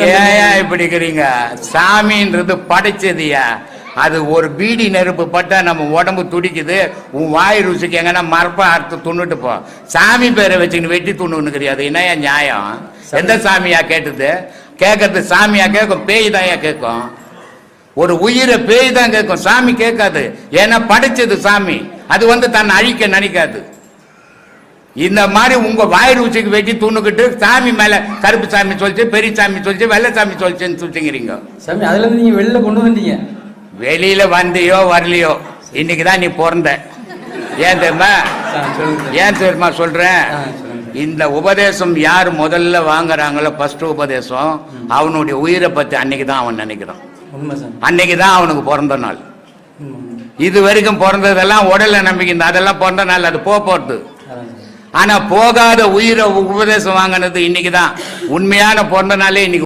ஏயா இப்படி இருக்கிறீங்க சாமின்றது படைச்சதுயா அது ஒரு பீடி நெருப்பு பட்டா நம்ம உடம்பு துடிக்குது. உன் வாய் ருசிக்கு எங்கன்னா மரப்பா அறுத்து துண்ணுட்டு போ. சாமி பேரை வச்சுக்கின்னு வெட்டி துண்ணுன்னு அது என்னய்யா நியாயம்? எந்த சாமியா கேட்டது? கேட்கறது சாமியா கேட்கும் பேய் தான்யா கேட்கும்? ஒரு உயிரை பேய் தான் கேட்கும். சாமி கேட்காது. ஏன்னா படைச்சது சாமி. அது வந்து தன்னை அழிக்க நினைக்காது. இந்த மாதிரி உங்க வாய் ருச்சிக்கு வெட்டி தூணுக்கிட்டு சாமி மேல கருப்பு சாமி சொல்லிச்சு பெரிய சாமி சொல்லிச்சு வெள்ளை சாமி சொல்லிச்சுன்னு சொல்லிங்கிறீங்க சாமி அதுல இருந்து நீங்க வெளில கொண்டு வந்துட்டீங்க. வெளியில வந்தியோ வரலையோ இன்னைக்கு தான் நீ பிறந்த. ஏன் தெரியுமா. ஏன் தெரியுமா சொல்றேன். இந்த உபதேசம் யார் முதல்ல வாங்குறாங்களோ ஃபர்ஸ்ட் உபதேசம் அவனுடைய உயிரை பத்தி அன்னைக்கு தான் அவன் நினைக்கிறான். அன்னைக்கு தான் அவனுக்கு பிறந்த நாள். இது வரைக்கும் பிறந்ததெல்லாம் உடல்ல நம்பிக்கை அதெல்லாம் பிறந்த நாள் அது போக போறது. அதான் சாமி. ஆனா போகாத உயிரை உபதேசம் வாங்கினது இன்னைக்கு தான் உண்மையான பிறந்த நாளே இன்னைக்கு